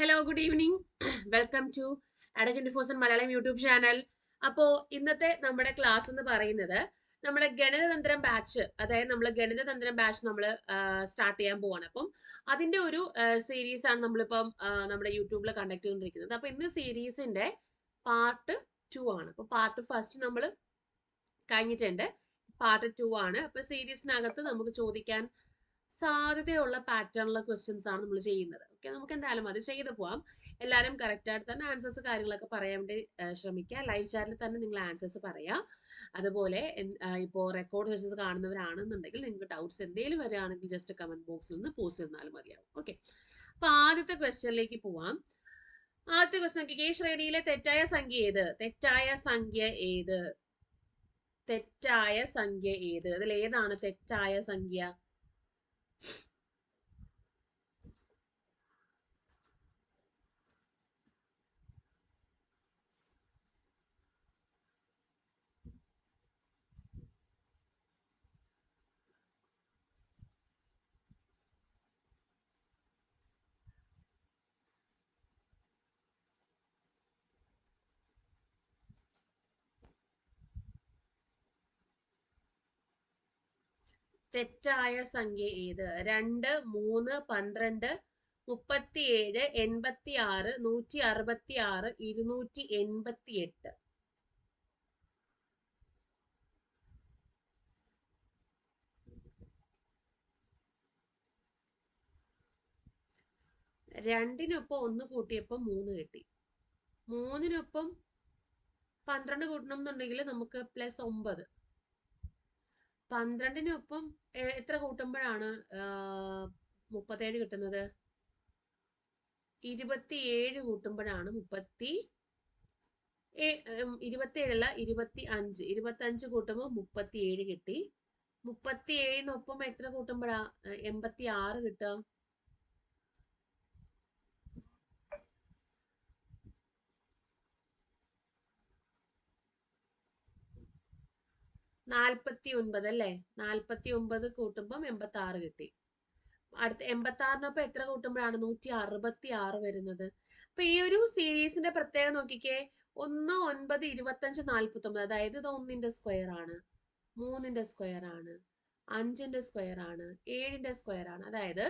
Hello good evening welcome to ada twenty four Malayalam YouTube channel അപ്പോ ഇന്നത്തെ നമ്മുടെ class എന്ന് പറയുന്നത് നമ്മുടെ ഗണിതതന്ത്രം ബാച്ച് അതായത് നമ്മൾ ഗണിതതന്ത്രം ബാച്ച് നമ്മൾ സ്റ്റാർട്ട് ചെയ്യാൻ പോവാണ്. അപ്പം അതിന്റെ ഒരു സീരീസ് ആണ് നമ്മളിപ്പം നമ്മുടെ യൂട്യൂബിൽ കണ്ടക്ട് ചെയ്തുകൊണ്ടിരിക്കുന്നത് അപ്പൊ ഇന്ന് സീരീസിന്റെ പാർട്ട് ടു ആണ്. അപ്പോൾ പാർട്ട് ഫസ്റ്റ് നമ്മൾ കഴിഞ്ഞിട്ടുണ്ട്. പാർട്ട് ടു ആണ്. അപ്പോൾ സീരീസിനകത്ത് നമുക്ക് ചോദിക്കാൻ സാധ്യതയുള്ള പാറ്റേണുള്ള ക്വസ്റ്റ്യൻസ് ആണ് നമ്മൾ ചെയ്യുന്നത്. ഓക്കെ നമുക്ക് എന്തായാലും അത് ചെയ്തു പോവാം. എല്ലാവരും കറക്റ്റായിട്ട് തന്നെ ആൻസേഴ്സ് കാര്യങ്ങളൊക്കെ പറയാൻ വേണ്ടി ശ്രമിക്കുക. ലൈവ് ചാറ്റിൽ തന്നെ നിങ്ങൾ ആൻസേഴ്സ് പറയാം. അതുപോലെ ഇപ്പോൾ റെക്കോർഡ് സെഷൻസ് കാണുന്നവരാണെന്നുണ്ടെങ്കിൽ നിങ്ങൾക്ക് ഡൗട്ട്സ് എന്തെങ്കിലും വരികയാണെങ്കിൽ ജസ്റ്റ് കമന്റ് ബോക്സിൽ നിന്ന് പോസ്റ്റ് ചെയ്താലും മതിയാവും. ഓക്കെ. അപ്പൊ ആദ്യത്തെ ക്വസ്റ്റ്യനിലേക്ക് പോവാം. ആദ്യത്തെ ക്വസ്റ്റ്യൻ നോക്കി ഈ ശ്രേണിയിലെ തെറ്റായ സംഖ്യ ഏത്? തെറ്റായ സംഖ്യ ഏത്? തെറ്റായ സംഖ്യ ഏത്? അതിൽ ഏതാണ് തെറ്റായ സംഖ്യ? തെറ്റായ സംഖ്യ ഏത്? രണ്ട് മൂന്ന് പന്ത്രണ്ട് മുപ്പത്തിയേഴ് എൺപത്തി ആറ് നൂറ്റി അറുപത്തി ആറ് ഇരുന്നൂറ്റി എൺപത്തി എട്ട് രണ്ടിനൊപ്പം ഒന്ന് കൂട്ടിയപ്പോൾ മൂന്ന് കിട്ടി. മൂന്നിനൊപ്പം പന്ത്രണ്ട് കൂട്ടണം എന്നുണ്ടെങ്കിൽ നമുക്ക് പ്ലസ് ഒമ്പത്. പന്ത്രണ്ടിനൊപ്പം എത്ര കൂട്ടുമ്പോഴാണ് മുപ്പത്തേഴ് കിട്ടുന്നത്? ഇരുപത്തിയേഴ് കൂട്ടുമ്പോഴാണ് മുപ്പത്തി ഇരുപത്തിയേഴല്ല ഇരുപത്തി അഞ്ച് ഇരുപത്തി അഞ്ച് കൂട്ടുമ്പോൾ മുപ്പത്തിയേഴ് കിട്ടി. മുപ്പത്തി ഏഴിനൊപ്പം എത്ര കൂട്ടുമ്പോഴാ എൺപത്തി ആറ് കിട്ടുക? നാൽപ്പത്തി ഒൻപത് അല്ലേ? നാൽപ്പത്തി ഒമ്പത് കൂട്ടുമ്പം എൺപത്തി ആറ് കിട്ടി. അടുത്ത എൺപത്തി ആറിനൊപ്പം എത്ര കൂട്ടുമ്പോഴാണ് നൂറ്റി അറുപത്തി ആറ് വരുന്നത്? അപ്പൊ ഈ ഒരു സീരീസിന്റെ പ്രത്യേകം നോക്കിക്കേ. ഒന്ന് ഒൻപത് ഇരുപത്തഞ്ച് നാൽപ്പത്തി ഒമ്പത് അതായത് ഇത് ഒന്നിന്റെ സ്ക്വയർ ആണ്. മൂന്നിന്റെ സ്ക്വയർ ആണ്. അഞ്ചിന്റെ സ്ക്വയർ ആണ്. ഏഴിന്റെ സ്ക്വയർ ആണ്. അതായത്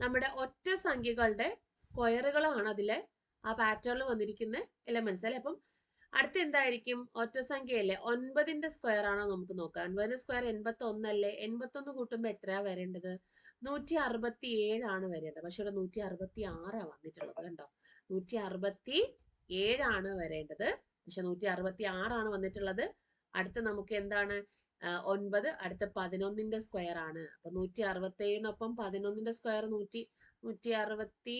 നമ്മുടെ ഒറ്റ സംഖ്യകളുടെ സ്ക്വയറുകളാണ് അതിലെ ആ പാറ്റേണിൽ വന്നിരിക്കുന്ന എലമെന്റ്സ് അല്ലെ? അപ്പം അടുത്ത എന്തായിരിക്കും ഒറ്റ സംഖ്യയല്ലേ ഒൻപതിന്റെ സ്ക്വയർ ആണോ നമുക്ക് നോക്കാം ഒൻപതിന്റെ സ്ക്വയർ എൺപത്തി ഒന്നല്ലേ എൺപത്തി ഒന്ന് കൂട്ടുമ്പോൾ എത്രയാ വരേണ്ടത്? നൂറ്റി അറുപത്തി ഏഴാണ് വരേണ്ടത്. പക്ഷെ ഇവിടെ നൂറ്റി അറുപത്തി ആറാ വന്നിട്ടുള്ളത് കണ്ടോ? നൂറ്റി അറുപത്തി ഏഴാണ് വരേണ്ടത്. പക്ഷെ നൂറ്റി അറുപത്തി ആറാണ് വന്നിട്ടുള്ളത്. അടുത്ത നമുക്ക് എന്താണ്? ഒൻപത് അടുത്ത പതിനൊന്നിന്റെ സ്ക്വയർ ആണ് അപ്പൊ നൂറ്റി അറുപത്തി ഏഴിനൊപ്പം പതിനൊന്നിന്റെ സ്ക്വയർ നൂറ്റി നൂറ്റി അറുപത്തി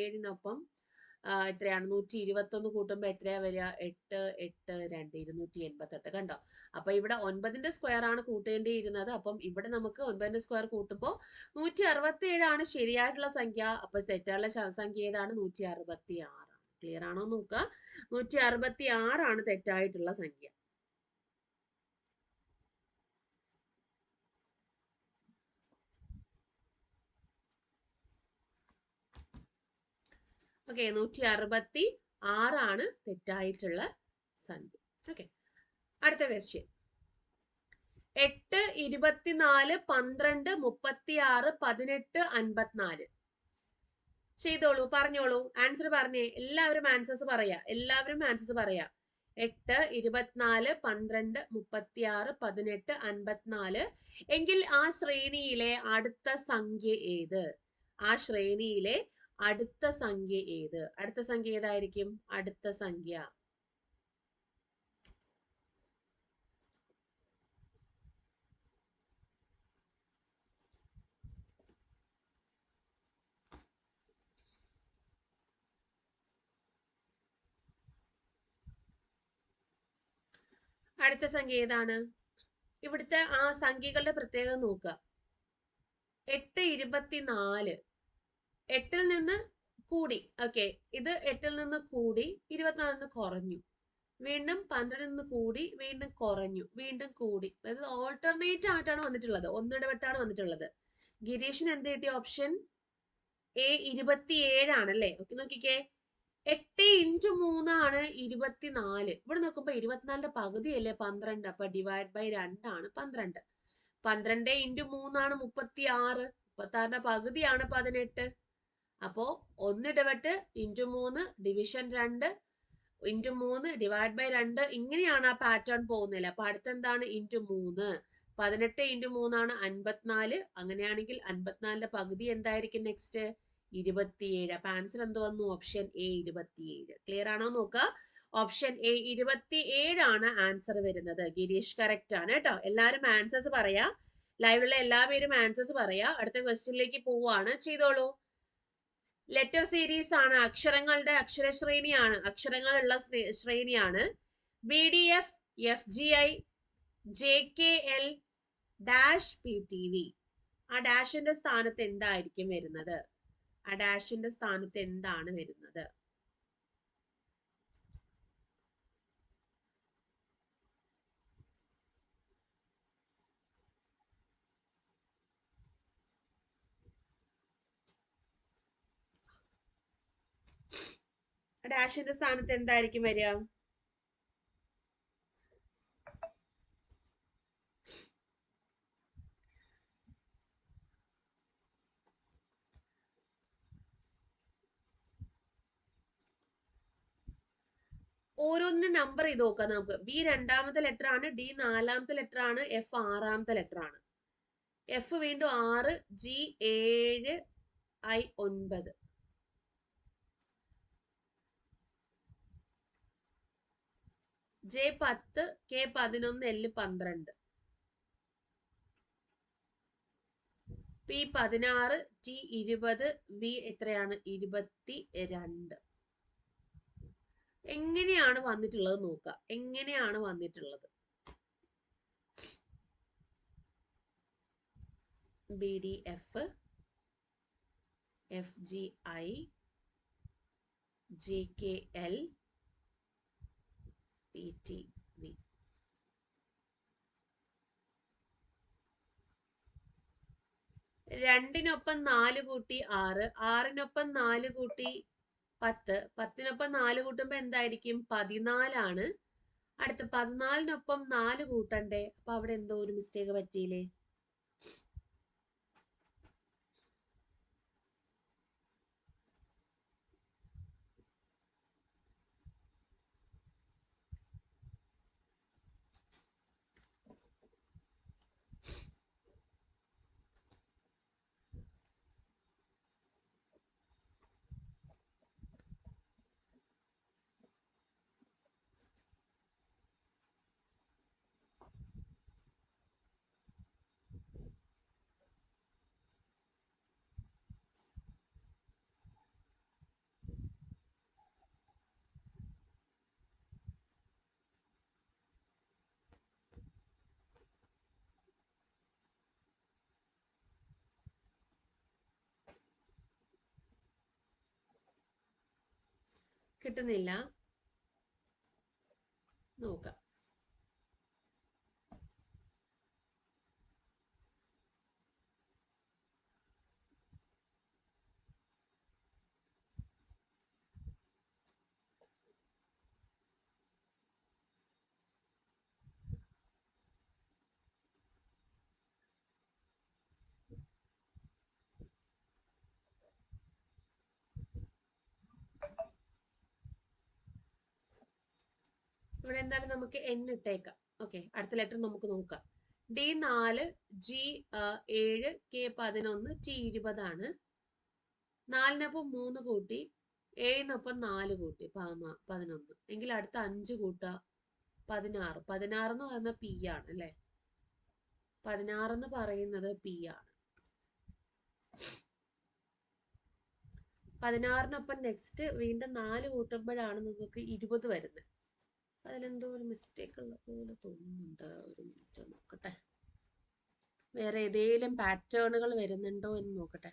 ഏഴിനൊപ്പം എത്രയാണ്? നൂറ്റി ഇരുപത്തൊന്ന് കൂട്ടുമ്പോൾ എത്രയാ വരിക? എട്ട് എട്ട് രണ്ട് ഇരുന്നൂറ്റി എൺപത്തെട്ട് കണ്ടോ? അപ്പൊ ഇവിടെ ഒൻപതിന്റെ സ്ക്വയർ ആണ് കൂട്ടേണ്ടിയിരുന്നത്. അപ്പം ഇവിടെ നമുക്ക് ഒൻപതിന്റെ സ്ക്വയർ കൂട്ടുമ്പോൾ നൂറ്റി അറുപത്തി ഏഴാണ് ശരിയായിട്ടുള്ള സംഖ്യ. അപ്പൊ തെറ്റായുള്ള സംഖ്യ ഏതാണ്? നൂറ്റി അറുപത്തി ആറ് ക്ലിയർ ആണോ നോക്കുക. നൂറ്റി അറുപത്തി ആറാണ് തെറ്റായിട്ടുള്ള സംഖ്യ. ഓക്കെ നൂറ്റി അറുപത്തി ആറാണ് തെറ്റായിട്ടുള്ള സംഖ്യ. ഓക്കെ അടുത്ത ക്വസ്റ്റ്യൻ എട്ട് ഇരുപത്തിനാല് പന്ത്രണ്ട് മുപ്പത്തി ആറ് പതിനെട്ട് അൻപത്തിനാല്. ചെയ്തോളൂ പറഞ്ഞോളൂ. ആൻസർ പറഞ്ഞേ. എല്ലാവരും ആൻസേഴ്സ് പറയാ. എല്ലാവരും ആൻസേഴ്സ് പറയാ. എട്ട് ഇരുപത്തിനാല് പന്ത്രണ്ട് മുപ്പത്തി ആറ് പതിനെട്ട് അൻപത്തിനാല്. എങ്കിൽ ആ ശ്രേണിയിലെ അടുത്ത സംഖ്യ ഏത്? ആ ശ്രേണിയിലെ അടുത്ത സംഖ്യ ഏത്? അടുത്ത സംഖ്യ ഏതായിരിക്കും? അടുത്ത സംഖ്യ. അടുത്ത സംഖ്യ ഏതാണ്? ഇവിടുത്തെ ആ സംഖ്യകളുടെ പ്രത്യേകത നോക്കുക. എട്ട് ഇരുപത്തിനാല്. എട്ടിൽ നിന്ന് കൂടി. ഓക്കെ ഇത് എട്ടിൽ നിന്ന് കൂടി ഇരുപത്തിനാലിൽ നിന്ന് കുറഞ്ഞു. വീണ്ടും പന്ത്രണ്ടിൽ നിന്ന് കൂടി വീണ്ടും കുറഞ്ഞു. വീണ്ടും കൂടി. അതായത് ഓൾട്ടർനേറ്റ് ആയിട്ടാണ് വന്നിട്ടുള്ളത്. ഒന്നിടവിട്ടാണ് വന്നിട്ടുള്ളത്. ഗിരീഷിന് എന്ത് കിട്ടിയ ഓപ്ഷൻ എ ഇരുപത്തിയേഴാണ് അല്ലേ? ഓക്കെ നോക്കിക്കേ. എട്ട് ഇന്റു മൂന്നാണ് ഇരുപത്തിനാല്. ഇവിടെ നോക്കുമ്പോ ഇരുപത്തിനാലിന്റെ പകുതിയല്ലേ പന്ത്രണ്ട്. അപ്പൊ ഡിവൈഡ് ബൈ രണ്ടാണ് പന്ത്രണ്ട്. പന്ത്രണ്ട് ഇന്റു മൂന്നാണ് മുപ്പത്തി ആറ് മുപ്പത്തി ആറിന്റെ പകുതിയാണ് പതിനെട്ട്. അപ്പോ ഒന്ന് ഇടവിട്ട് ഇന്റു മൂന്ന് ഡിവിഷൻ രണ്ട് ഇന്റു മൂന്ന് ഡിവൈഡ് ബൈ രണ്ട് ഇങ്ങനെയാണ് ആ പാറ്റേൺ പോകുന്നില്ല അപ്പൊ അടുത്ത എന്താണ് ഇന്റു മൂന്ന്. പതിനെട്ട് ഇന്റു മൂന്നാണ് അൻപത്തിനാല്. അങ്ങനെയാണെങ്കിൽ അൻപത്തിനാലിന്റെ പകുതി എന്തായിരിക്കും നെക്സ്റ്റ് ഇരുപത്തിയേഴ്. അപ്പൊ ആൻസർ എന്ത് വന്നു? ഓപ്ഷൻ എ ഇരുപത്തിയേഴ്. ക്ലിയർ ആണോ നോക്കുക ഓപ്ഷൻ എ ഇരുപത്തി ഏഴാണ് ആൻസർ വരുന്നത്. ഗിരീഷ് കറക്റ്റ് ആണ് കേട്ടോ. എല്ലാവരും ആൻസേഴ്സ് പറയാ. ലൈവിലുള്ള എല്ലാ പേരും ആൻസേഴ്സ് പറയാ. അടുത്ത ക്വസ്റ്റ്യനിലേക്ക് പോവാണ്. ചെയ്തോളൂ. ലെറ്റർ സീരീസ് ആണ് അക്ഷരങ്ങളുടെ അക്ഷരശ്രേണിയാണ് അക്ഷരങ്ങളുള്ള ശ്രേണിയാണ്. B D F F G I J K L dash P T V ആ ഡാഷിന്റെ സ്ഥാനത്ത് എന്തായിരിക്കും വരുന്നത്? ആ ഡാഷിന്റെ സ്ഥാനത്ത് എന്താണ് വരുന്നത്? ഡാഷിന്റെ സ്ഥാനത്ത് എന്തായിരിക്കും വരിക? ഓരോന്നിനും നമ്പർ ചെയ്ത് നോക്കാം നമുക്ക്. ബി രണ്ടാമത്തെ ലെറ്റർ ആണ് ഡി നാലാമത്തെ ലെറ്റർ ആണ് എഫ് ആറാമത്തെ ലെറ്റർ ആണ്. എഫ് വീണ്ടും ആറ് ജി ഏഴ് ഐ ഒൻപത്. ജെ പത്ത് കെ പതിനൊന്ന് എൽ പന്ത്രണ്ട്. പി പതിനാറ് ടി ഇരുപത് വി എത്രയാണ്? ഇരുപത്തി രണ്ട് എങ്ങനെയാണ് വന്നിട്ടുള്ളത് നോക്കുക. എങ്ങനെയാണ് വന്നിട്ടുള്ളത്? B D F F G I J K L P T V രണ്ടിനൊപ്പം നാല് കൂട്ടി ആറ് ആറിനൊപ്പം നാല് കൂട്ടി പത്ത് പത്തിനൊപ്പം നാല് കൂട്ടുമ്പോ എന്തായിരിക്കും? പതിനാലാണ്. അടുത്ത പതിനാലിനൊപ്പം നാല് കൂട്ടണ്ടേ? അപ്പൊ അവിടെ എന്തോ ഒരു മിസ്റ്റേക്ക് പറ്റിയില്ലേ? കിട്ടുന്നില്ല. നോക്കാം. ഇവിടെ എന്തായാലും നമുക്ക് എൻ ഇട്ടേക്കാം. ഓക്കെ അടുത്ത ലെറ്റർ നമുക്ക് നോക്കാം. ഡി നാല് ജി ഏഴ് കെ പതിനൊന്ന് ടി ഇരുപതാണ്. നാലിനൊപ്പം മൂന്ന് കൂട്ടി ഏഴിനൊപ്പം നാല് കൂട്ടി പതിനാ പതിനൊന്ന്. എങ്കിൽ അടുത്ത അഞ്ച് കൂട്ടുക പതിനാറ്. പതിനാറ് എന്ന് പറയുന്നത് പി ആണ് അല്ലേ? പതിനാറ് എന്ന് പറയുന്നത് പി ആണ്. പതിനാറിനൊപ്പം നെക്സ്റ്റ് വീണ്ടും നാല് കൂട്ടുമ്പോഴാണ് നമുക്ക് ഇരുപത് വരുന്നത്. അതിലെന്തോ ഒരു മിസ്റ്റേക്ക് ഉള്ള പോലെ തോന്നുന്നുണ്ട്. ഒരു മിനിറ്റ് നോക്കട്ടെ. വേറെ ഏതേലും പാറ്റേണുകൾ വരുന്നുണ്ടോ എന്ന് നോക്കട്ടെ.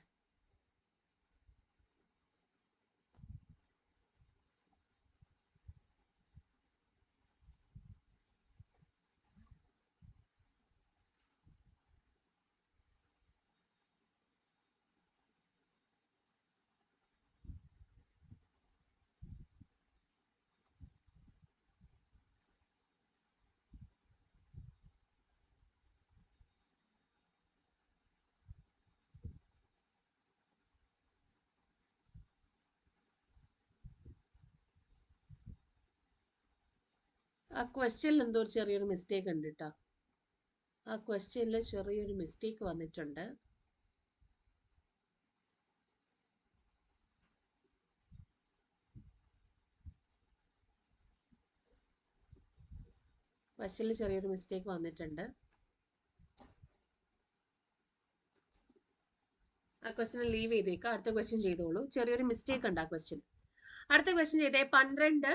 ആ ക്വസ്റ്റ്യനിൽ എന്തോ ഒരു ചെറിയൊരു മിസ്റ്റേക്ക് ഉണ്ട് കേട്ടോ ആ ക്വസ്റ്റ്യനിൽ ചെറിയൊരു മിസ്റ്റേക്ക് വന്നിട്ടുണ്ട്. ക്വസ്റ്റ്യനിൽ ചെറിയൊരു മിസ്റ്റേക്ക് വന്നിട്ടുണ്ട്. ആ ക്വസ്റ്റ്യൻ ലീവ് ചെയ്തേക്കാം. അടുത്ത ക്വസ്റ്റ്യൻ ചെയ്തോളൂ. ചെറിയൊരു മിസ്റ്റേക്ക് ഉണ്ട് ആ ക്വസ്റ്റ്യൻ അടുത്ത ക്വസ്റ്റ്യൻ ചെയ്തേ. പന്ത്രണ്ട്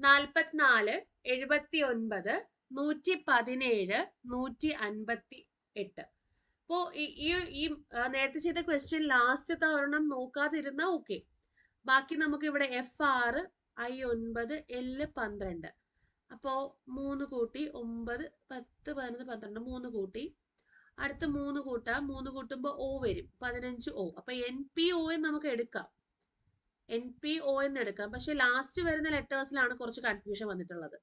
നാൽപ്പത്തിനാല് എഴുപത്തി ഒൻപത് നൂറ്റി പതിനേഴ് നൂറ്റി അൻപത്തി എട്ട് അപ്പോ ഈ ഈ- നേരത്തെ ചെയ്ത ക്വസ്റ്റ്യൻ ലാസ്റ്റ് തവണ നോക്കാതിരുന്ന ഓക്കെ ബാക്കി നമുക്ക് ഇവിടെ എഫ് ആറ് ഐ ഒൻപത് എൽ പന്ത്രണ്ട്. അപ്പോ മൂന്ന് കൂട്ടി ഒമ്പത് പത്ത് പതിനൊന്ന് പന്ത്രണ്ട് മൂന്ന് കൂട്ടി. അടുത്ത മൂന്ന് കൂട്ടാം മൂന്ന് കൂട്ടുമ്പോൾ ഒ വരും പതിനഞ്ച് ഒ അപ്പൊ എൻ പി ഒ നമുക്ക് എടുക്കാം. എൻ പി ഒ എന്ന് എടുക്കാം. പക്ഷെ ലാസ്റ്റ് വരുന്ന ലെറ്റേഴ്സിലാണ് കുറച്ച് കൺഫ്യൂഷൻ വന്നിട്ടുള്ളത്.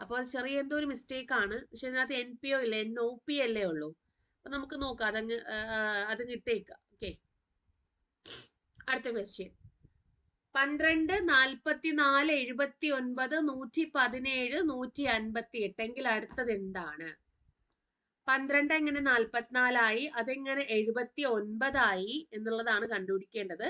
അപ്പോൾ അത് ചെറിയ എന്തോ ഒരു മിസ്റ്റേക്ക് ആണ്. പക്ഷെ ഇതിനകത്ത് എൻ പി ഒ ഇല്ല? എൻ ഒ പി അല്ലേ ഉള്ളൂ. അപ്പൊ നമുക്ക് നോക്കാം. അതങ്ങ് അതങ്ങ് ഇട്ടേക്കാം. ഓക്കെ അടുത്ത ക്വസ്റ്റ്യൻ പന്ത്രണ്ട് നാൽപ്പത്തി നാല് എഴുപത്തി ഒൻപത് നൂറ്റി പതിനേഴ് നൂറ്റി അൻപത്തി എട്ട് എങ്കിൽ അടുത്തത് എന്താണ്? പന്ത്രണ്ട് എങ്ങനെ നാൽപ്പത്തിനാലായി അതെങ്ങനെ എഴുപത്തി ഒൻപതായി എന്നുള്ളതാണ് കണ്ടുപിടിക്കേണ്ടത്.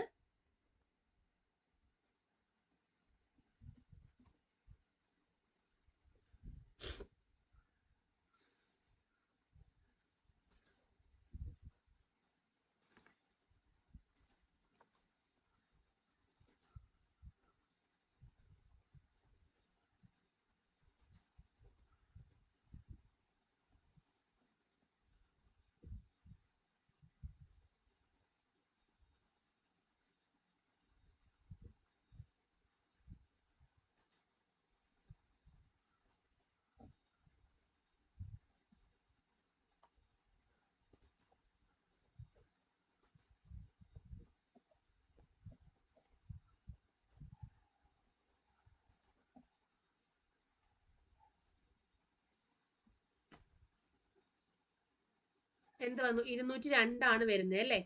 എന്ത് വന്നു? ഇരുന്നൂറ്റി രണ്ടാണ് വരുന്നത് അല്ലേ?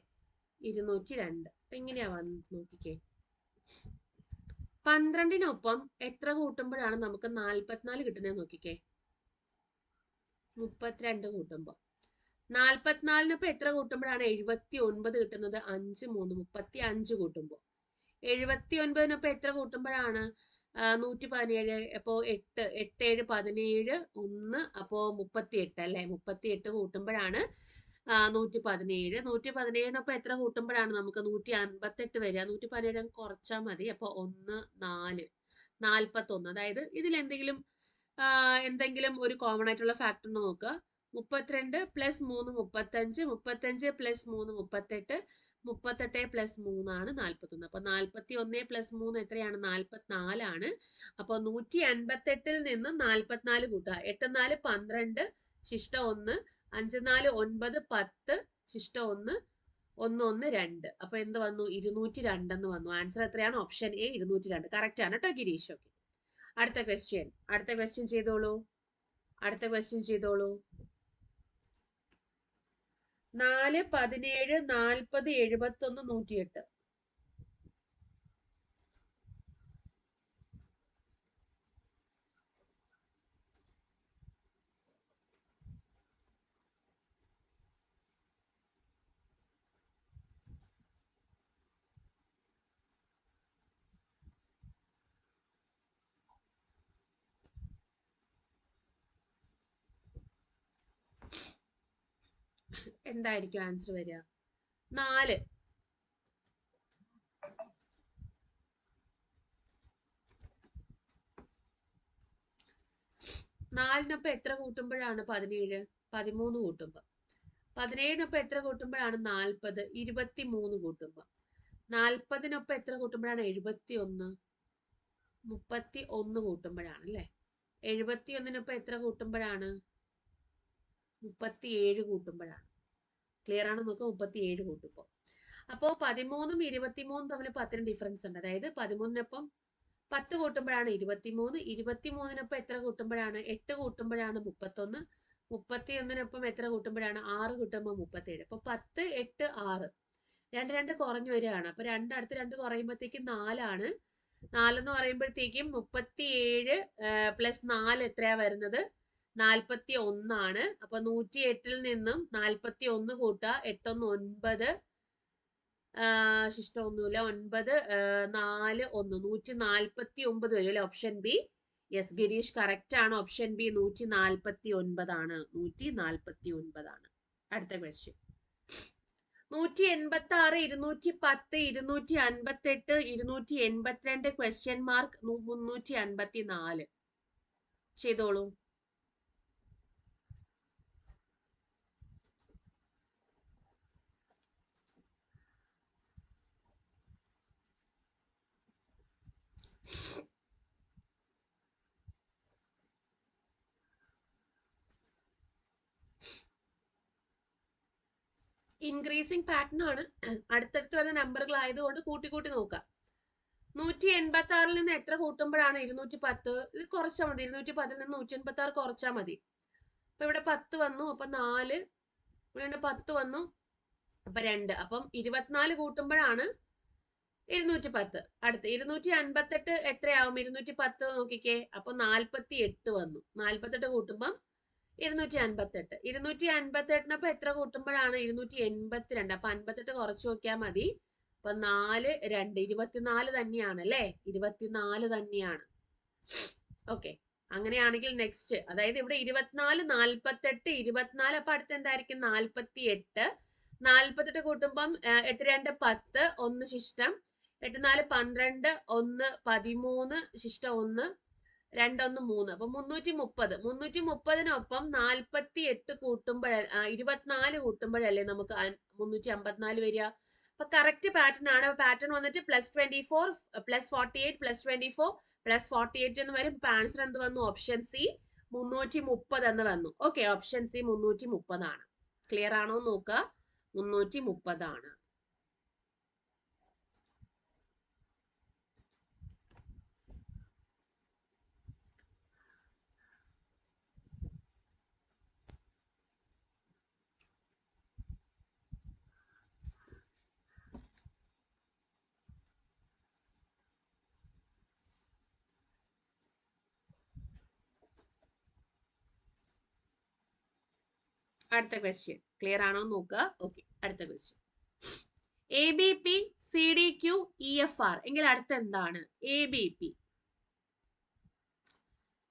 ഇരുന്നൂറ്റി രണ്ട് അപ്പൊ എങ്ങനെയാ വന്ന് നോക്കിക്കേ. പന്ത്രണ്ടിനൊപ്പം എത്ര കൂട്ടുമ്പോഴാണ് നമുക്ക് നാൽപ്പത്തിനാല് കിട്ടുന്നത് നോക്കിക്കേ? മുപ്പത്തിരണ്ട് കൂട്ടുമ്പോ. നാൽപ്പത്തിനാലിനൊപ്പം എത്ര കൂട്ടുമ്പോഴാണ് എഴുപത്തി ഒൻപത് കിട്ടുന്നത്? അഞ്ച് മൂന്ന് മുപ്പത്തി അഞ്ച് കൂട്ടുമ്പോ. എഴുപത്തി ഒൻപതിനൊപ്പം എത്ര കൂട്ടുമ്പോഴാണ് നൂറ്റി പതിനേഴ് അപ്പോ എട്ട് എട്ട് ഏഴ് പതിനേഴ് ഒന്ന് അപ്പോ മുപ്പത്തി എട്ട് അല്ലെ? മുപ്പത്തി എട്ട് കൂട്ടുമ്പോഴാണ് നൂറ്റി പതിനേഴ് നൂറ്റി പതിനേഴിനൊപ്പം എത്ര കൂട്ടുമ്പോഴാണ് നമുക്ക് നൂറ്റി അൻപത്തെട്ട് വരിക? നൂറ്റി പതിനേഴ് കുറച്ചാൽ മതി. അപ്പൊ ഒന്ന് നാല് നാൽപ്പത്തൊന്ന് അതായത് ഇതിൽ എന്തെങ്കിലും എന്തെങ്കിലും ഒരു കോമൺ ആയിട്ടുള്ള ഫാക്ടർ നോക്കുക. മുപ്പത്തിരണ്ട് പ്ലസ് മൂന്ന് മുപ്പത്തഞ്ച്. മുപ്പത്തഞ്ച് പ്ലസ് മൂന്ന് മുപ്പത്തെട്ട്. മുപ്പത്തെട്ട് പ്ലസ് മൂന്നാണ് നാൽപ്പത്തൊന്ന് അപ്പൊ നാൽപ്പത്തി ഒന്ന് പ്ലസ് മൂന്ന് എത്രയാണ്? നാൽപ്പത്തിനാലാണ് അപ്പൊ നൂറ്റി അൻപത്തെട്ടിൽ നിന്ന് നാൽപ്പത്തിനാല് കൂട്ടുക. എട്ട് നാല് പന്ത്രണ്ട് ശിഷ്ട ഒന്ന്. അഞ്ച് നാല് ഒൻപത് പത്ത് ശിഷ്ട ഒന്ന് ഒന്ന് ഒന്ന് രണ്ട്. അപ്പൊ എന്ത് വന്നു? ഇരുന്നൂറ്റി രണ്ടെന്ന് വന്നു. ആൻസർ എത്രയാണ്? ഓപ്ഷൻ എ ഇരുന്നൂറ്റി രണ്ട് കറക്റ്റ് ആണ് കേട്ടോ ഗിരീഷ്. ഓക്കെ അടുത്ത ക്വസ്റ്റ്യൻ അടുത്ത ക്വസ്റ്റ്യൻ ചെയ്തോളൂ. അടുത്ത ക്വസ്റ്റ്യൻ ചെയ്തോളൂ. നാല് പതിനേഴ് നാൽപ്പത് എഴുപത്തൊന്ന് നൂറ്റിയെട്ട്. എന്തായിരിക്കും ആൻസർ വരിക? നാല്. നാലിനൊപ്പം എത്ര കൂട്ടുമ്പോഴാണ് പതിനേഴ്? പതിമൂന്ന് കൂട്ടുമ്പോൾ പതിനേഴിനൊപ്പം എത്ര കൂട്ടുമ്പോഴാണ് നാൽപ്പത്? ഇരുപത്തി മൂന്ന് കൂട്ടുമ്പോൾ നാൽപ്പതിനൊപ്പം എത്ര കൂട്ടുമ്പോഴാണ് എഴുപത്തി ഒന്ന് മുപ്പത്തി ഒന്ന് കൂട്ടുമ്പോഴാണ് അല്ലേ? എഴുപത്തി ഒന്നിനൊപ്പം എത്ര കൂട്ടുമ്പോഴാണ്? മുപ്പത്തി ഏഴ് കൂട്ടുമ്പോഴാണ്. ക്ലിയർ ആണ് നോക്കുക മുപ്പത്തി ഏഴ് കൂട്ടുമ്പോൾ അപ്പോൾ പതിമൂന്നും ഇരുപത്തിമൂന്നും തമ്മിൽ പത്തിന് ഡിഫറൻസ് ഉണ്ട്. അതായത് പതിമൂന്നിനൊപ്പം പത്ത് കൂട്ടുമ്പോഴാണ് ഇരുപത്തിമൂന്ന് ഇരുപത്തിമൂന്നിനൊപ്പം എത്ര കൂട്ടുമ്പോഴാണ്? എട്ട് കൂട്ടുമ്പോഴാണ് മുപ്പത്തൊന്ന് മുപ്പത്തി ഒന്നിനൊപ്പം എത്ര കൂട്ടുമ്പോഴാണ്? ആറ് കൂട്ടുമ്പോൾ മുപ്പത്തേഴ് അപ്പോൾ പത്ത് എട്ട് ആറ്. രണ്ട് രണ്ട് കുറഞ്ഞു വരികയാണ്. അപ്പോൾ രണ്ട് അടുത്ത് രണ്ട് കുറയുമ്പോഴത്തേക്കും നാലാണ്. നാലെന്ന് പറയുമ്പോഴത്തേക്കും മുപ്പത്തി ഏഴ് പ്ലസ് നാല് എത്രയാ വരുന്നത്? നാൽപ്പത്തി ഒന്നാണ് അപ്പൊ നൂറ്റി എട്ടിൽ നിന്നും നാൽപ്പത്തി ഒന്ന് കൂട്ടുക എട്ടൊന്ന് ഒൻപത് ശിഷ്ടം ഒന്നുമില്ല ഒൻപത് നാല് ഒന്ന്. നൂറ്റി നാൽപ്പത്തി ഒമ്പത് വരും അല്ലെ? Option B yes Girish correct ആണ്. ഓപ്ഷൻ ബി നൂറ്റി നാൽപ്പത്തി ഒൻപതാണ് നൂറ്റി നാൽപ്പത്തി ഒൻപതാണ് അടുത്ത ക്വസ്റ്റ്യൻ നൂറ്റി എൺപത്തി ആറ് ഇരുന്നൂറ്റി പത്ത് ഇരുന്നൂറ്റി അൻപത്തി എട്ട് ഇരുന്നൂറ്റി എൺപത്തിരണ്ട് ക്വസ്റ്റ്യൻ മാർക്ക് മുന്നൂറ്റി അൻപത്തി നാല് ചെയ്തോളൂ. ഇൻക്രീസിങ് പാറ്റേൺ ആണ്. അടുത്തടുത്ത് വരുന്ന നമ്പറുകൾ ആയതുകൊണ്ട് കൂട്ടി കൂട്ടി നോക്കാം. നൂറ്റി എൺപത്തി ആറിൽ നിന്ന് എത്ര കൂട്ടുമ്പോഴാണ് ഇരുന്നൂറ്റി പത്ത് ഇത് കുറച്ചാൽ മതി. ഇരുന്നൂറ്റി പത്തിൽ നിന്ന് നൂറ്റി എൺപത്തി ആറ് കുറച്ചാൽ മതി. അപ്പൊ ഇവിടെ പത്ത് വന്നു. അപ്പൊ നാല്. ഇവിടെ പത്ത് വന്നു. അപ്പൊ രണ്ട്. അപ്പം ഇരുപത്തിനാല് കൂട്ടുമ്പോഴാണ് ഇരുന്നൂറ്റി പത്ത് അടുത്ത് ഇരുന്നൂറ്റി അൻപത്തെട്ട് എത്രയാവും? ഇരുന്നൂറ്റി പത്ത് നോക്കിക്കേ. അപ്പൊ നാൽപ്പത്തി എട്ട് വന്നു. നാൽപ്പത്തെട്ട് കൂട്ടുമ്പം ഇരുന്നൂറ്റി അൻപത്തെട്ട് ഇരുന്നൂറ്റി അൻപത്തെട്ടിനപ്പൊ എത്ര കൂട്ടുമ്പോഴാണ്? ഇരുന്നൂറ്റി എൺപത്തിരണ്ട് അപ്പൊ അൻപത്തെട്ട് കുറച്ച് നോക്കിയാൽ മതി. അപ്പൊ നാല് രണ്ട് ഇരുപത്തിനാല് തന്നെയാണ് അല്ലേ? ഇരുപത്തിനാല് തന്നെയാണ്. ഓക്കെ. അങ്ങനെയാണെങ്കിൽ നെക്സ്റ്റ്. അതായത് ഇവിടെ ഇരുപത്തിനാല് നാൽപ്പത്തെട്ട് ഇരുപത്തിനാല്. അപ്പൊ അടുത്ത് എന്തായിരിക്കും? നാൽപ്പത്തി എട്ട് നാൽപ്പത്തെട്ട് കൂട്ടുമ്പം എട്ട് രണ്ട് പത്ത്. ഒന്ന് ശിഷ്ടം. എട്ട് നാല് പന്ത്രണ്ട്. ഒന്ന് പതിമൂന്ന്. ശിഷ്ടം ഒന്ന്. രണ്ടൊന്ന് മൂന്ന്. അപ്പൊ മുന്നൂറ്റി മുപ്പത് മുന്നൂറ്റി മുപ്പതിനൊപ്പം നാൽപ്പത്തി എട്ട് കൂട്ടുമ്പോഴ ഇരുപത്തിനാല് കൂട്ടുമ്പോഴല്ലേ നമുക്ക് മുന്നൂറ്റി അമ്പത്തിനാല് വരിക? അപ്പൊ കറക്റ്റ് പാറ്റേൺ ആണ്. പാറ്റേൺ വന്നിട്ട് plus twenty four plus forty eight plus twenty four plus forty eight എന്ന് വരും. ആൻസർ എന്ത് വന്നു? ഓപ്ഷൻ സി മുന്നൂറ്റി മുപ്പത് എന്ന് വന്നു. ഓക്കെ ഓപ്ഷൻ സി മുന്നൂറ്റി മുപ്പതാണ് ക്ലിയർ ആണോ നോക്കുക. മുന്നൂറ്റി മുപ്പതാണ് അടുത്ത ക്വസ്റ്റ്യൻ ക്ലിയർ ആണോ നോക്കുക. ഓക്കെ അടുത്ത question A B P C D Q E F R എങ്കിൽ അടുത്ത എന്താണ്? A B P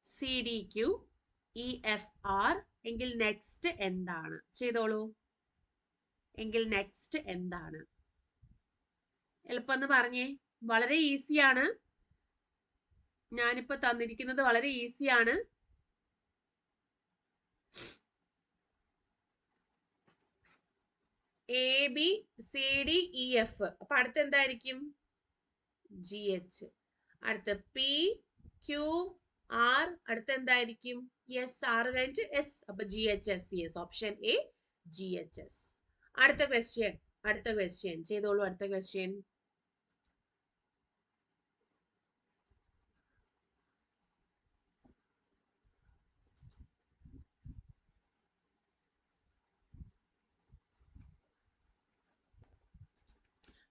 C D Q E F R എങ്കിൽ നെക്സ്റ്റ് എന്താണ്? ചെയ്തോളൂ. എങ്കിൽ നെക്സ്റ്റ് എന്താണ്? എളുപ്പം പറഞ്ഞേ. വളരെ ഈസിയാണ് ഞാനിപ്പോ തന്നിരിക്കുന്നത് വളരെ ഈസിയാണ് A B C D E F അപ്പൊ അടുത്ത് എന്തായിരിക്കും? ജി എച്ച് അടുത്ത പി ക്യു ആർ അടുത്ത് എന്തായിരിക്കും? എസ് ആർ കഴിഞ്ഞിട്ട് എസ് അപ്പൊ G H S C S option A G H S അടുത്ത ക്വസ്റ്റ്യൻ അടുത്ത ക്വസ്റ്റ്യൻ ചെയ്തോളൂ അടുത്ത question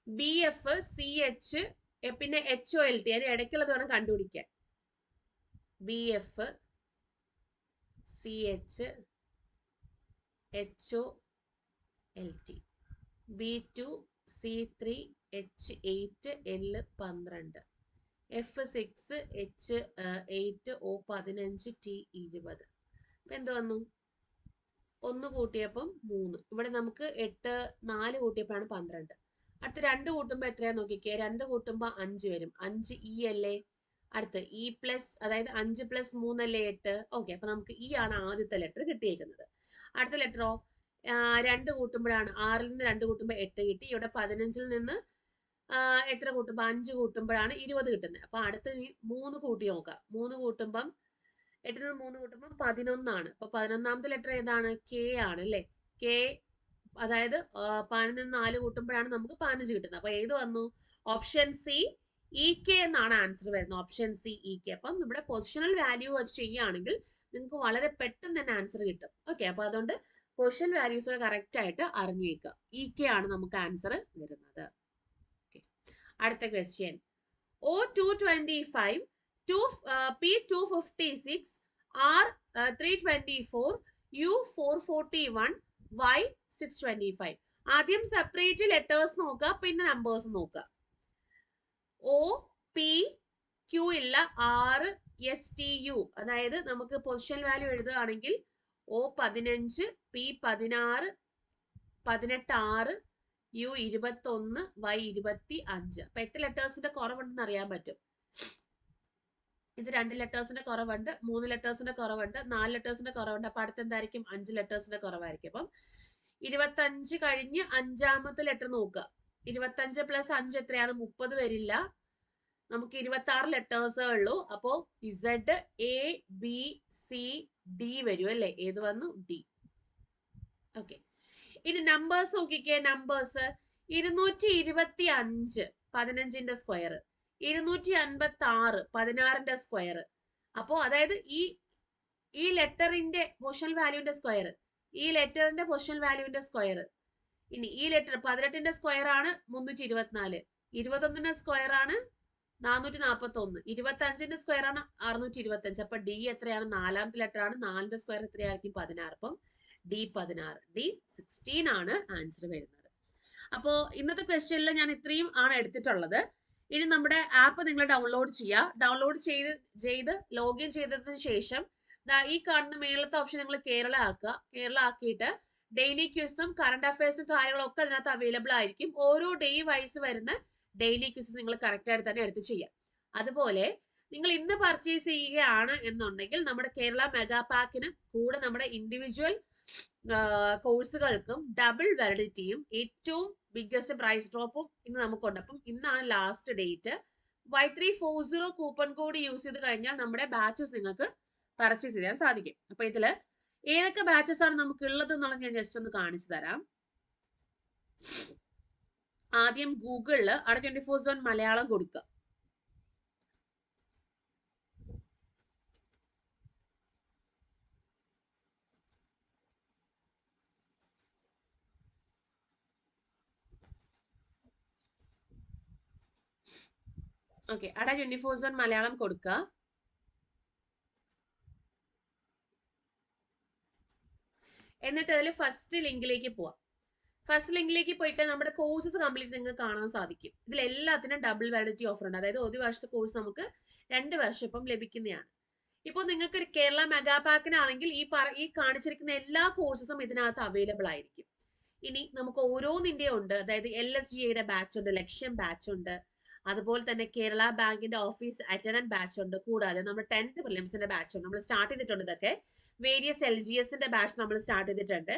B F C H പിന്നെ എച്ച് ഒ എൽ ടി അതിന് ഇടയ്ക്കുള്ളത് വേണം കണ്ടുപിടിക്കാൻ. B F C H H O L T B two C three H eight L പന്ത്രണ്ട്. F six H eight O പതിനഞ്ച് ടി ഇരുപത്. അപ്പം എന്ത് വന്നു? ഒന്ന് കൂട്ടിയപ്പം മൂന്ന്. ഇവിടെ നമുക്ക് എട്ട് നാല് കൂട്ടിയപ്പോഴാണ് പന്ത്രണ്ട്. അടുത്ത രണ്ട് കൂട്ടുമ്പോൾ എത്രയാ നോക്കിക്കേ? രണ്ട് കൂട്ടുമ്പോൾ അഞ്ച് വരും. അഞ്ച് ഇ അല്ലേ? അടുത്ത് ഇ പ്ലസ് അതായത് അഞ്ച് പ്ലസ് മൂന്നല്ലേ എട്ട്? ഓക്കെ അപ്പൊ നമുക്ക് ഇ ആണ് ആദ്യത്തെ ലെറ്റർ കിട്ടിയേക്കുന്നത്. അടുത്ത ലെറ്ററോ രണ്ട് കൂട്ടുമ്പോഴാണ് ആറിൽ നിന്ന് രണ്ട് കൂട്ടുമ്പോൾ എട്ട് കിട്ടി. ഇവിടെ പതിനഞ്ചിൽ നിന്ന് എത്ര കൂട്ടുമ്പോൾ അഞ്ച് കൂട്ടുമ്പോഴാണ് ഇരുപത് കിട്ടുന്നത്. അപ്പൊ അടുത്ത് മൂന്ന് കൂട്ടി നോക്കാം മൂന്ന് കൂട്ടുമ്പം എട്ടിൽ നിന്ന് മൂന്ന് കൂട്ടുമ്പോൾ പതിനൊന്നാണ്. അപ്പൊ പതിനൊന്നാമത്തെ ലെറ്റർ ഏതാണ്? കെ ആണ് അല്ലേ? കെ അതായത് പതിനൊന്ന് നാല് കൂട്ടുമ്പോഴാണ് നമുക്ക് പതിനഞ്ച് കിട്ടുന്നത്. അപ്പൊ ഏത് വന്നു? ഓപ്ഷൻ സി ഇ കെ എന്നാണ് ആൻസർ വരുന്നത്. ഓപ്ഷൻ സി ഇ കെ അപ്പം നമ്മുടെ പൊസിഷണൽ വാല്യൂ വെച്ച് ചെയ്യുകയാണെങ്കിൽ നിങ്ങൾക്ക് വളരെ പെട്ടെന്ന് തന്നെ ആൻസർ കിട്ടും. ഓക്കെ അപ്പൊ അതുകൊണ്ട് പൊസിഷൻ വാല്യൂസ് കറക്റ്റ് ആയിട്ട് അറിഞ്ഞു വെക്കുക. ഇ കെ ആണ് നമുക്ക് ആൻസർ വരുന്നത്. അടുത്ത question O two twenty five two P two fifty six R three twenty four U four forty one Y six twenty five ആദ്യം സെപ്പറേറ്റ് ലെറ്റേഴ്സ് നോക്കുക പിന്നെ നമ്പേഴ്സ് നോക്കുക. ഒ പി ക്യു ഇല്ല ആറ് എസ് ടി യു അതായത് നമുക്ക് position value എഴുതുകയാണെങ്കിൽ O പതിനഞ്ച് പി പതിനാറ് പതിനെട്ട് ആറ് യു ഇരുപത്തൊന്ന് വൈ ഇരുപത്തി അഞ്ച് അപ്പൊ എട്ട് ലെറ്റേഴ്സിന്റെ കുറവുണ്ടെന്ന് അറിയാൻ പറ്റും. ഇത് രണ്ട് ലെറ്റേഴ്സിന്റെ കുറവുണ്ട് മൂന്ന് ലെറ്റേഴ്സിന്റെ കുറവുണ്ട് നാല് ലെറ്റേഴ്സിന്റെ കുറവുണ്ട്. അപ്പൊ അടുത്ത് എന്തായിരിക്കും അഞ്ച് ലെറ്റേഴ്സിന്റെ കുറവായിരിക്കും. അപ്പം ഇരുപത്തഞ്ച് കഴിഞ്ഞ് അഞ്ചാമത്തെ ലെറ്റർ നോക്കുക. ഇരുപത്തഞ്ച് പ്ലസ് അഞ്ച് എത്രയാണ്? മുപ്പത് വരില്ല. നമുക്ക് ഇരുപത്തി ആറ് ലെറ്റേഴ്സേ ഉള്ളൂ. അപ്പോ Z A B C D വരും അല്ലെ? ഏത് വന്നു? ഡി ഓക്കെ ഇനി നമ്പേഴ്സ് നോക്കിക്കേ. നമ്പേഴ്സ് ഇരുന്നൂറ്റി ഇരുപത്തി അഞ്ച് പതിനഞ്ചിന്റെ സ്ക്വയർ ഇരുന്നൂറ്റി അൻപത്തി ആറ് പതിനാറിന്റെ സ്ക്വയർ അപ്പോ അതായത് ഈ ഈ ലെറ്ററിന്റെ മോഷണൽ വാല്യൂന്റെ സ്ക്വയർ ഈ ലെറ്ററിന്റെ പൊസിഷൻ വാല്യൂവിന്റെ സ്ക്വയർ. ഇനി ഈ ലെറ്റർ പതിനെട്ടിന്റെ സ്ക്വയർ ആണ് മുന്നൂറ്റി ഇരുപത്തിനാല് ഇരുപത്തൊന്നിന്റെ സ്ക്വയർ ആണ് നാനൂറ്റി നാൽപ്പത്തി ഒന്ന് ഇരുപത്തി അഞ്ചിന്റെ സ്ക്വയർ ആണ് അറുന്നൂറ്റി ഇരുപത്തി അഞ്ച് അപ്പൊ ഡി എത്രയാണ്? നാലാമത്തെ ലെറ്റർ ആണ്. നാലിന്റെ സ്ക്വയർ എത്രയായിരിക്കും? പതിനാറ്. അപ്പം ഡി പതിനാറ്. ഡി സിക്സ്റ്റീൻ ആണ് ആൻസർ വരുന്നത്. അപ്പോ ഇന്നത്തെ ക്വസ്റ്റ്യനിൽ ഞാൻ ഇത്രയും ആണ് എടുത്തിട്ടുള്ളത്. ഇനി നമ്മുടെ ആപ്പ് നിങ്ങൾ ഡൗൺലോഡ് ചെയ്യുക. ഡൗൺലോഡ് ചെയ്ത് ചെയ്ത് ലോഗിൻ ചെയ്തതിന് ശേഷം ഈ കാണുന്ന മേളത്തെ ഓപ്ഷൻ നിങ്ങൾ കേരള ആക്കുക. കേരള ആക്കിയിട്ട് ഡെയിലി ക്വിസും കറണ്ട് അഫയേഴ്സും കാര്യങ്ങളും ഒക്കെ അതിനകത്ത് അവൈലബിൾ ആയിരിക്കും. ഓരോ ഡേ വൈസ് വരുന്ന ഡെയിലി ക്വിസ് നിങ്ങൾ കറക്റ്റ് ആയിട്ട് തന്നെ എടുത്ത് ചെയ്യാം. അതുപോലെ നിങ്ങൾ ഇന്ന് പർച്ചേസ് ചെയ്യുകയാണ് എന്നുണ്ടെങ്കിൽ നമ്മുടെ കേരള മെഗാ പാക്കിന് കൂടെ നമ്മുടെ ഇൻഡിവിജ്വൽ കോഴ്സുകൾക്കും ഡബിൾ വാലിഡിറ്റിയും ഏറ്റവും ബിഗ്ഗസ്റ്റ് പ്രൈസ് ഡ്രോപ്പും ഇന്ന് നമുക്കുണ്ട്. അപ്പം ഇന്നാണ് last date Y three four zero coupon code use ചെയ്ത് കഴിഞ്ഞാൽ നമ്മുടെ ബാച്ചസ് നിങ്ങൾക്ക് പർച്ചേസ് ചെയ്യാൻ സാധിക്കും. അപ്പൊ ഇതിൽ ഏതൊക്കെ ബാച്ചസ് ആണ് നമുക്ക് ഉള്ളത് എന്നുള്ളത് ഞാൻ ജസ്റ്റ് ഒന്ന് കാണിച്ചു തരാം. ആദ്യം ഗൂഗിളിൽ അവിടെ ട്വന്റി ഫോർ സോൺ മലയാളം കൊടുക്കുക. ഓക്കെ അവിടെ ട്വന്റി ഫോർ സോൺ മലയാളം കൊടുക്കുക. എന്നിട്ട് അതിൽ ഫസ്റ്റ് ലിങ്കിലേക്ക് പോവാം. ഫസ്റ്റ് ലിങ്കിലേക്ക് പോയിട്ട് നമ്മുടെ കോഴ്സസ് കംപ്ലീറ്റ് നിങ്ങൾക്ക് കാണാൻ സാധിക്കും. ഇതിൽ എല്ലാത്തിനും ഡബിൾ വാലിഡിറ്റി ഓഫർ ഉണ്ട്. അതായത് ഒരു വർഷത്തെ കോഴ്സ് നമുക്ക് രണ്ട് വർഷം ഇപ്പം ലഭിക്കുന്നതാണ്. ഇപ്പോൾ നിങ്ങൾക്ക് ഒരു കേരള മെഗാ പാക്കിനാണെങ്കിൽ ഈ പറ ഈ കാണിച്ചിരിക്കുന്ന എല്ലാ കോഴ്സസും ഇതിനകത്ത് അവൈലബിൾ ആയിരിക്കും. ഇനി നമുക്ക് ഓരോന്നിന്റെ ഉണ്ട്. അതായത് എൽ എസ് ജിയുടെ ബാച്ച് ഉണ്ട് ലക്ഷ്യം ബാച്ച് ഉണ്ട്. അതുപോലെ തന്നെ കേരള ബാങ്കിന്റെ ഓഫീസ് അറ്റൻഡന്റ് ബാച്ച് ഉണ്ട്. കൂടാതെ നമ്മൾ ടെൻത്ത് പ്രിലിംസിന്റെ ബാച്ച് ഉണ്ട്. നമ്മൾ സ്റ്റാർട്ട് ചെയ്തിട്ടുണ്ട് ഇതൊക്കെ. വേരിയസ് എൽ ജി എസിന്റെ ബാച്ച് നമ്മൾ സ്റ്റാർട്ട് ചെയ്തിട്ടുണ്ട്.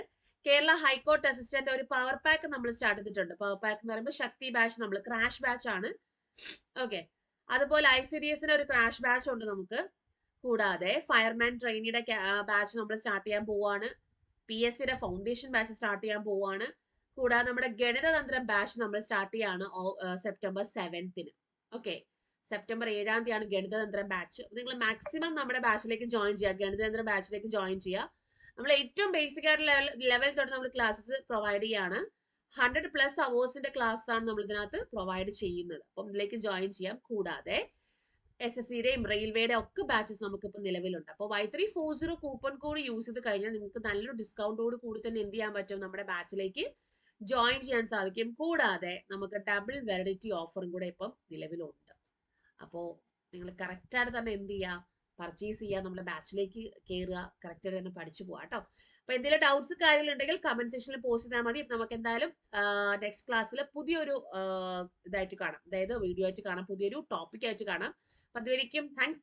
കേരള ഹൈക്കോർട്ട് അസിസ്റ്റന്റ് ഒരു പവർ പാക്ക് നമ്മൾ സ്റ്റാർട്ട് ചെയ്തിട്ടുണ്ട്. പവർ പാക്ക് എന്ന് പറയുമ്പോൾ ശക്തി ബാച്ച് നമ്മൾ ക്രാഷ് ബാച്ച് ആണ്. ഓക്കെ അതുപോലെ ഐ സി ഡി എസിന്റെ ഒരു ക്രാഷ് ബാച്ച് ഉണ്ട് നമുക്ക്. കൂടാതെ ഫയർമാൻ ട്രെയിനിയുടെ ബാച്ച് നമ്മൾ സ്റ്റാർട്ട് ചെയ്യാൻ പോവാണ്. പി എസ് സിയുടെ ഫൗണ്ടേഷൻ ബാച്ച് സ്റ്റാർട്ട് ചെയ്യാൻ പോവാണ്. കൂടാതെ നമ്മുടെ ഗണിതതന്ത്രം ബാച്ച് നമ്മൾ സ്റ്റാർട്ട് ചെയ്യാണ് സെപ്റ്റംബർ സെവൻത്തിന് ഓക്കെ സെപ്റ്റംബർ ഏഴാം തീയതിയാണ് ഗണിതതന്ത്രം ബാച്ച്. നിങ്ങൾ മാക്സിമം നമ്മുടെ ബാച്ചിലേക്ക് ജോയിൻ ചെയ്യുക. ഗണിതതന്ത്രം ബാച്ചിലേക്ക് ജോയിൻ ചെയ്യുക. നമ്മൾ ഏറ്റവും ബേസിക് ആയിട്ടുള്ള ലെവൽ തൊട്ട് നമ്മൾ ക്ലാസ്സസ് പ്രൊവൈഡ് ചെയ്യാണ്. ഹൺഡ്രഡ് പ്ലസ് അവേഴ്സിന്റെ ക്ലാസ് ആണ് നമ്മൾ ഇതിനകത്ത് പ്രൊവൈഡ് ചെയ്യുന്നത്. അപ്പം ഇതിലേക്ക് ജോയിൻ ചെയ്യാം. കൂടാതെ എസ് എസ് സിയുടെയും റെയിൽവേയുടെ ഒക്കെ ബാച്ചസ് നമുക്ക് ഇപ്പം നിലവിലുണ്ട്. അപ്പോൾ Y three four zero coupon code use ചെയ്ത് കഴിഞ്ഞാൽ നിങ്ങൾക്ക് നല്ലൊരു ഡിസ്കൗണ്ടോട് കൂടി തന്നെ എന്ത് ചെയ്യാൻ പറ്റും നമ്മുടെ ബാച്ചിലേക്ക് ജോയിൻ ചെയ്യാൻ സാധിക്കും. കൂടാതെ നമുക്ക് ഡബിൾ വെറൈറ്റി ഓഫറും കൂടെ ഇപ്പം നിലവിലുണ്ട്. അപ്പോൾ നിങ്ങൾ കറക്റ്റായിട്ട് തന്നെ എന്ത് ചെയ്യുക പർച്ചേസ് ചെയ്യുക നമ്മുടെ ബാച്ചിലേക്ക് കയറുക കറക്റ്റായിട്ട് തന്നെ പഠിച്ചു പോവാം കേട്ടോ അപ്പൊ എന്തെങ്കിലും ഡൗട്ട്സ് കാര്യങ്ങളുണ്ടെങ്കിൽ കമന്റ് സെക്ഷനിൽ പോസ്റ്റ് ചെയ്താൽ മതി. നമുക്ക് എന്തായാലും നെക്സ്റ്റ് ക്ലാസ്സിൽ പുതിയൊരു ഇതായിട്ട് കാണാം. അതായത് വീഡിയോ ആയിട്ട് കാണാം. പുതിയൊരു ടോപ്പിക് ആയിട്ട് കാണാം. അപ്പൊ അതുവരെയും താങ്ക്